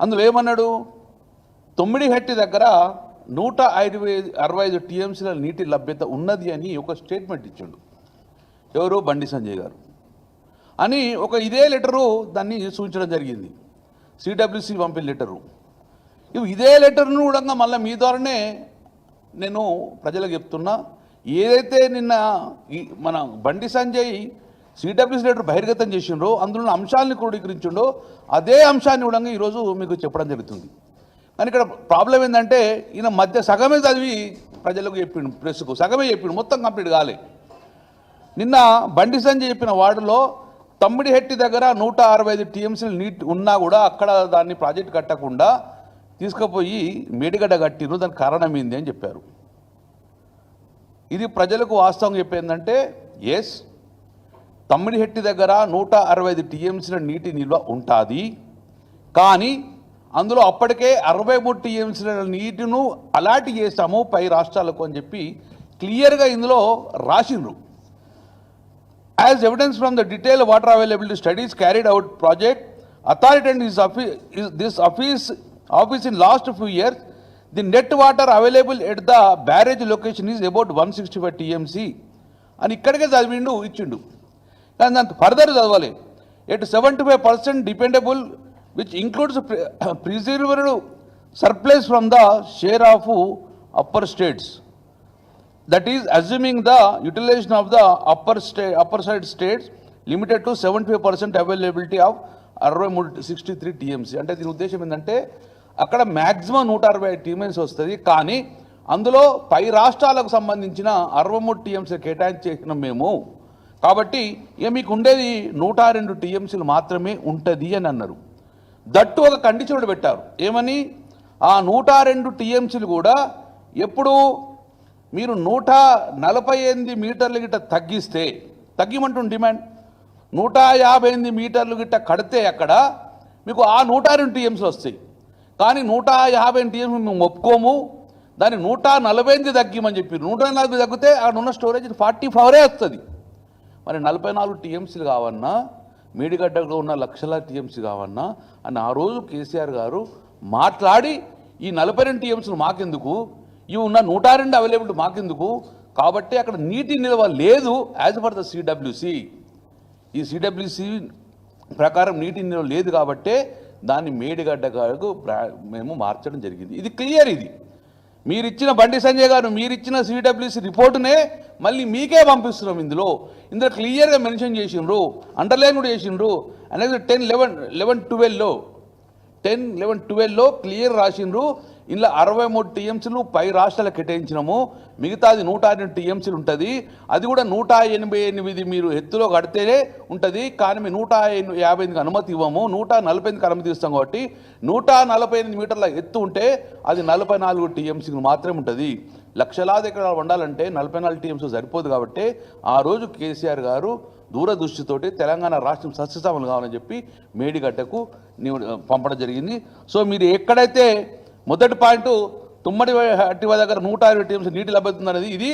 అందులో ఏమన్నాడు? తొమ్మిడిహట్టి దగ్గర నూట ఐదు అరవై ఐదు టీఎంసీల నీటి లభ్యత ఉన్నది అని ఒక స్టేట్మెంట్ ఇచ్చాడు. ఎవరు? బండి సంజయ్ గారు. అని ఒక ఇదే లెటరు దాన్ని సూచించడం జరిగింది. సిడబ్ల్యూసి పంపిన లెటరు. ఇదే లెటర్ను కూడా మళ్ళీ మీ ద్వారానే నేను ప్రజలకు చెప్తున్నా. ఏదైతే నిన్న ఈ మన బండి సంజయ్ సిడబ్ల్యూసీ లెటర్ బహిర్గతం చేసిండ్రో అందులో అంశాలను క్రోడీకరించిండో అదే అంశాన్ని కూడా ఈరోజు మీకు చెప్పడం జరుగుతుంది. కానీ ఇక్కడ ప్రాబ్లం ఏంటంటే ఈయన మధ్య సగమే చదివి ప్రజలకు చెప్పిండు ప్రెస్కు సగమే చెప్పిండు మొత్తం కంప్లీట్ కాలే. నిన్న బండి సంజయ్ చెప్పిన వార్డులో తమ్మిడిహెట్టి దగ్గర నూట అరవై ఐదు టీఎంసీలు నీట్ ఉన్నా కూడా అక్కడ దాన్ని ప్రాజెక్ట్ కట్టకుండా తీసుకుపోయి మేడిగడ్డ కట్టిరు దానికి కారణం ఏంది అని చెప్పారు. ఇది ప్రజలకు వాస్తవం చెప్పేందంటే ఎస్ తమ్మిడిహెట్టి దగ్గర నూట అరవై ఐదు టీఎంసీల నీటి నిల్వ ఉంటుంది. కానీ అందులో అప్పటికే అరవై మూడు టీఎంసీల నీటిను అలాట్ చేశాము పై రాష్ట్రాలకు అని చెప్పి క్లియర్గా ఇందులో రాసిండ్రు. As evidence from the detail water availability studies carried out project authority and this office this office office in last few years the net water available at the barrage location is about one sixty five TMC అని ఇక్కడికే చదివిండు ఇచ్చిండు. కానీ దాంతో further చదవాలి at seventy five percent dependable which includes preserved surplus from the share of upper states that is assuming the utilisation of the upper stay upper side states limited to seventy five percent availability of అరవై మూడు sixty three TMC అంటే దీని ఉద్దేశం ఏంటంటే అక్కడ maximum నూట అరవై TMC వస్తుంది. కానీ అందులో పై రాష్ట్రాలకు సంబంధించిన అరవై మూడు టీఎంసీ కేటాయించేసినాం మేము. కాబట్టి ఇక మీకు ఉండేది నూట రెండు టీఎంసీలు మాత్రమే ఉంటుంది అని అన్నారు. దట్టు ఒక కండిషన్ పెట్టారు. ఏమని? ఆ నూట రెండు టీఎంసీలు కూడా ఎప్పుడు మీరు నూట నలభై ఎనిమిది మీటర్లు గిట్ట తగ్గిస్తే తగ్గిమంటుంది డిమాండ్. నూట యాభై ఎనిమిది మీటర్లు గిట్ట కడితే అక్కడ మీకు ఆ నూట రెండు టీఎంసీలు వస్తాయి. కానీ నూట యాభై ఎనిమిది టీఎంసీ మేము ఒప్పుకోము. దాన్ని నూట నలభై ఎనిమిది తగ్గిమని చెప్పి నూట నలభై తగ్గితే అక్కడ ఉన్న స్టోరేజ్ ఫార్టీ ఫోరే వస్తుంది. మరి నలభై నాలుగు టీఎంసీలు కావన్నా మేడిగడ్డలో ఉన్న లక్షల టీఎంసీ కావన్నా అని ఆ రోజు కేసీఆర్ గారు మాట్లాడి ఈ నలభై రెండు టీఎంసీలు మాకెందుకు? ఇవి ఉన్న నూట రెండు అవైలబిలిటీ మాకెందుకు? కాబట్టి అక్కడ నీటి నిల్వ లేదు యాజ్ పర్ ద సిడబ్ల్యూసి. ఈ సిడబ్ల్యూసి ప్రకారం నీటి నిల్వ లేదు కాబట్టే దాన్ని మేడిగడ్డ గారు మేము మార్చడం జరిగింది. ఇది క్లియర్ ఇది. మీరిచ్చిన బండి సంజయ్ గారు మీరిచ్చిన సిడబ్ల్యూసి రిపోర్టునే మళ్ళీ మీకే పంపిస్తున్నాం ఇందులో. ఇందులో క్లియర్గా మెన్షన్ చేసిండ్రు అండర్లైన్ కూడా చేసిండ్రు. అనేది టెన్ లెవెన్ లెవెన్ ట్వెల్వ్లో టెన్ లెవెన్ ట్వెల్వ్లో క్లియర్ రాసిండ్రు. ఇందులో అరవై మూడు టీఎంసీలు పై రాష్ట్రాలకు కేటాయించినాము. మిగతాది నూట రెండు టీఎంసీలు ఉంటుంది. అది కూడా నూట ఎనభై ఎనిమిది మీరు ఎత్తులో కడితేనే ఉంటుంది. కానీ మేము నూట యాభై ఎనిమిదికి అనుమతి ఇవ్వము. నూట నలభై ఎనిమిదికి అనుమతి ఇస్తాం కాబట్టి నూట నలభై ఎనిమిది మీటర్ల ఎత్తు ఉంటే అది నలభై నాలుగు టీఎంసీలు మాత్రమే ఉంటుంది. లక్షలాది ఎకరాలు ఉండాలంటే నలభై నాలుగు టీఎంసీ సరిపోదు కాబట్టి ఆ రోజు కేసీఆర్ గారు దూరదృష్టితోటి తెలంగాణ రాష్ట్రం సస్యశామలు కావాలని చెప్పి మేడిగడ్డకు పంపడం జరిగింది. సో మీరు ఎక్కడైతే మొదటి పాయింట్ తుమ్మడి హట్టివ దగ్గర నూట ఇరవై టీఎంసీ నీటి లభ్యత అనేది ఇది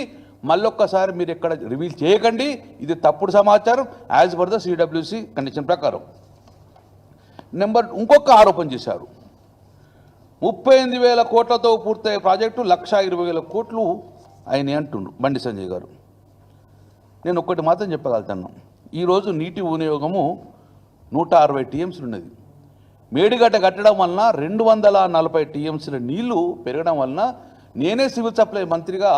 మళ్ళొక్కసారి మీరు ఎక్కడ రివీల్ చేయకండి. ఇది తప్పుడు సమాచారం as per the CWC condition ప్రకారం. నెంబర్ ఇంకొక ఆరోపణ చేశారు. ముప్పై ఎనిమిది వేల కోట్లతో పూర్తయ్యే ప్రాజెక్టు లక్ష ఇరవై వేల కోట్లు ఆయన అంటుండు బండి సంజయ్ గారు. నేను ఒక్కటి మాత్రం చెప్పగలుగుతాను. ఈరోజు నీటి వినియోగము నూట అరవై టీఎంసీలు ఉన్నది మేడిగడ్డ కట్టడం వలన రెండు వందల నలభై టీఎంసీల నీళ్ళు పెరగడం వలన నేనే సివిల్ సప్లై మంత్రిగా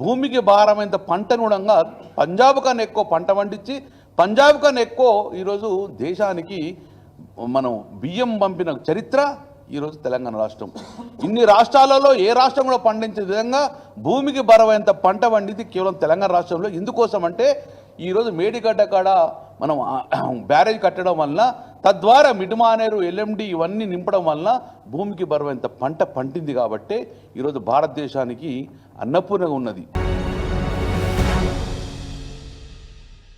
భూమికి భారమైనంత పంటను కూడా పంజాబ్ కన్నా ఎక్కువ పంట పండించి పంజాబ్ కన్నా ఎక్కువ ఈరోజు దేశానికి మనం బియ్యం పంపిన చరిత్ర ఈరోజు తెలంగాణ రాష్ట్రం. ఇన్ని రాష్ట్రాలలో ఏ రాష్ట్రం కూడా పండించే విధంగా భూమికి బరవైనంత పంట పండింది కేవలం తెలంగాణ రాష్ట్రంలో. ఎందుకోసం అంటే ఈరోజు మేడిగడ్డ కాడ మనం బ్యారేజ్ కట్టడం వలన తద్వారా మిడ్మానేరు ఎల్ఎండి ఇవన్నీ నింపడం వలన భూమికి బరువైనంత పంట పండింది కాబట్టే ఈరోజు భారతదేశానికి అన్నపూర్ణగా ఉన్నది.